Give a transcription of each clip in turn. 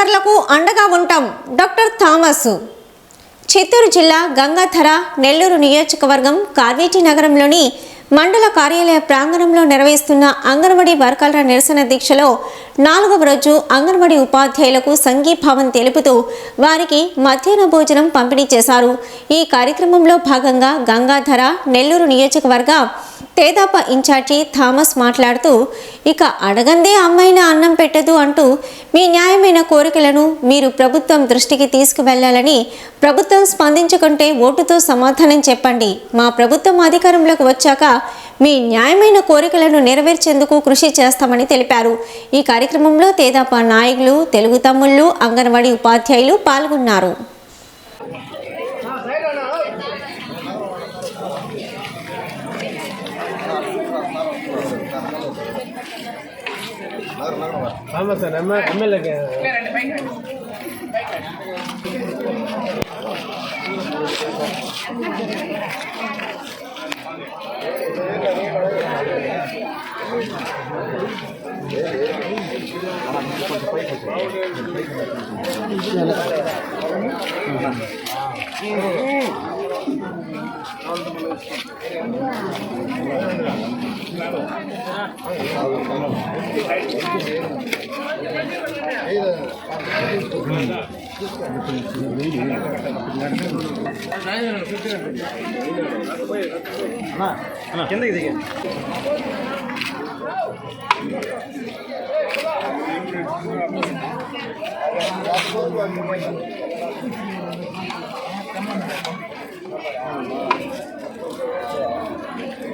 అండగా ఉంటాం doctor Thomas. Chittoor జిల్లా గంగాధర నెల్లూరు నియోజకవర్గం కార్వేటి నగరంలోని మండల కార్యాలయ ప్రాంగణంలో నిర్వహిస్తున్న అంగన్వాడీ వర్గాల నిరసన దీక్షలో నాలుగవ రోజు అంగన్వాడీ ఉపాధ్యాయులకు సంఘీభావం తెలుపుతూ వారికి మధ్యాహ్న భోజనం పంపిణీ చేశారు. ఈ కార్యక్రమంలో భాగంగా గంగాధర నెల్లూరు నియోజకవర్గ తేదాప ఇన్ఛార్జి థామస్ మాట్లాడుతూ ఇక అడగందే అమ్మాయిన అన్నం పెట్టదు అంటూ మీ న్యాయమైన కోరికలను మీరు ప్రభుత్వం దృష్టికి తీసుకువెళ్ళాలని ప్రభుత్వం స్పందించకుంటే ఓటుతో సమాధానం చెప్పండి. మా ప్రభుత్వం అధికారంలోకి వచ్చాక మీ న్యాయమైన కోరికలను నెరవేర్చేందుకు కృషి చేస్తామని తెలిపారు. ఈ కార్యక్రమంలో తేదాప నాయకులు తెలుగు తమ్ముళ్ళు అంగన్వాడీ ఉపాధ్యాయులు పాల్గొన్నారు. ஆமாம் சார் நம்ம எம்எல்ஏக்கு కిందకి దిగా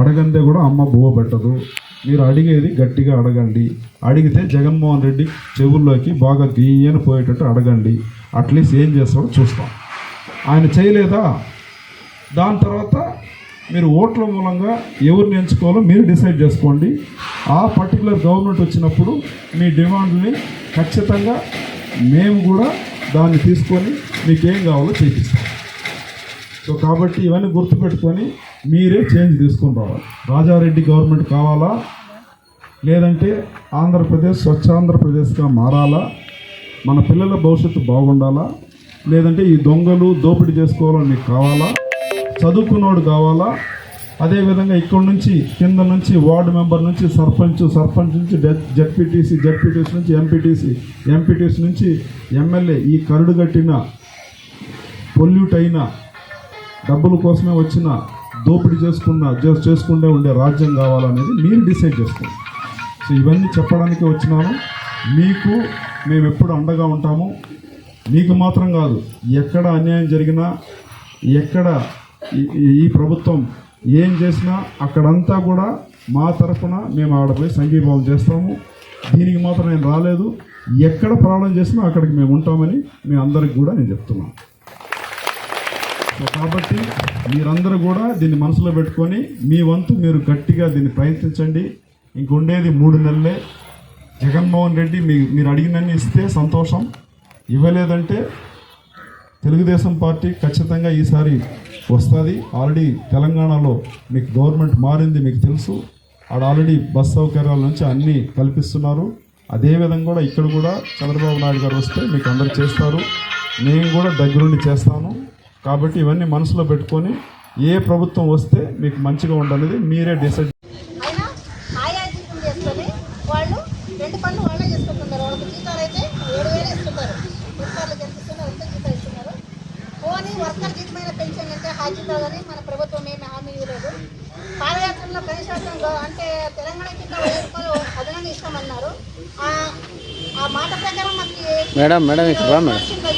అడగందే కూడా అమ్మ బువ్వ పెట్టదు. మీరు అడిగేది గట్టిగా అడగండి. అడిగితే జగన్మోహన్ రెడ్డి చెవుల్లోకి బాగా గీయని పోయేటట్టు అడగండి. అట్లీస్ట్ ఏం చేస్తాడో చూస్తాం. ఆయన చేయలేదా? దాని తర్వాత మీరు ఓట్ల మూలంగా ఎవరిని ఎంచుకోవాలో మీరు డిసైడ్ చేసుకోండి. ఆ పర్టికులర్ గవర్నమెంట్ వచ్చినప్పుడు మీ డిమాండ్ని ఖచ్చితంగా మేము కూడా దాన్ని తీసుకొని మీకు ఏం కావాలో చేపిస్తాం. సో కాబట్టి ఇవన్నీ గుర్తుపెట్టుకొని మీరే చేంజ్ తీసుకొని రావాలి. రాజారెడ్డి గవర్నమెంట్ కావాలా? లేదంటే ఆంధ్రప్రదేశ్ స్వచ్ఛాంధ్రప్రదేశ్గా మారాలా? మన పిల్లల భవిష్యత్తు బాగుండాలా? లేదంటే ఈ దొంగలు దోపిడీ చేసుకోవాలని మీకు కావాలా? చదువుకున్నోడు కావాలా? అదేవిధంగా ఇక్కడ నుంచి కింద నుంచి వార్డు మెంబర్ నుంచి సర్పంచ్ సర్పంచ్ నుంచి జడ్పీటీసీ జడ్పీటీసీ నుంచి ఎంపీటీసీ ఎంపీటీసీ నుంచి ఎమ్మెల్యే ఈ కరుడు కట్టిన పొల్యూట్ అయిన డబ్బుల కోసమే వచ్చిన దోపిడీ చేసుకున్న చేసుకుంటే ఉండే రాజ్యం కావాలనేది మీరు డిసైడ్ చేసుకోండి. సో ఇవన్నీ చెప్పడానికి వచ్చినాను. మీకు మేము ఎప్పుడు అండగా ఉంటాము. మీకు మాత్రం కాదు ఎక్కడ అన్యాయం జరిగినా ఎక్కడ ఈ- ఈ- ప్రభుత్వం ఏం చేసినా అక్కడంతా కూడా మా తరఫున మేము ఆడపోయి సంఘీభావం చేస్తాము. దీనికి మాత్రం నేను రాలేదు. ఎక్కడ ప్రాబ్లం చేసినా అక్కడికి మేము ఉంటామని మీ అందరికి కూడా నేను చెప్తున్నాను. సో కాబట్టి మీరందరూ కూడా దీన్ని మనసులో పెట్టుకొని మీ వంతు మీరు గట్టిగా దీన్ని ప్రయత్నించండి. ఇంకొండేది మూడు నెలలే. జగన్మోహన్ రెడ్డి మీ మీరు అడిగినన్ని ఇస్తే సంతోషం. ఇవ్వలేదంటే తెలుగుదేశం పార్టీ ఖచ్చితంగా ఈసారి వస్తుంది. ఆల్రెడీ తెలంగాణలో మీకు గవర్నమెంట్ మారింది మీకు తెలుసు. ఆడ ఆల్రెడీ బస్ సౌకర్యాల నుంచి అన్నీ కల్పిస్తున్నారు. అదేవిధంగా కూడా ఇక్కడ కూడా చంద్రబాబు నాయుడు గారు వస్తే మీకు అందరు చేస్తారు. నేను కూడా దగ్గరుండి చేస్తాను. కాబట్టి ఇవన్నీ మనసులో పెట్టుకొని ఏ ప్రభుత్వం వస్తే మీకు మంచిగా ఉండాలనేది మీరే డిసైడ్ వాళ్ళు రెండు పనులు వాళ్ళే చేసుకుంటున్నారు. వాళ్ళకి జీతాలు అయితే ఏడు వేలు ఇస్తున్నారు. ఎంత జీతం ఇస్తున్నారు? పోనీ వర్కర్ జీతమైన పెన్షన్ అంటే హాజీతో కానీ మన ప్రభుత్వం ఏమి హామీ ఇవ్వలేదు. పాదయాత్రలో కనీసం అంటే తెలంగాణ కింద రూపాయలు అదనంగా ఇస్తామన్నారు. ఆ- ఆ మాట ప్రకారం మాకు మేడం మేడం ఇక్కడ వచ్చింది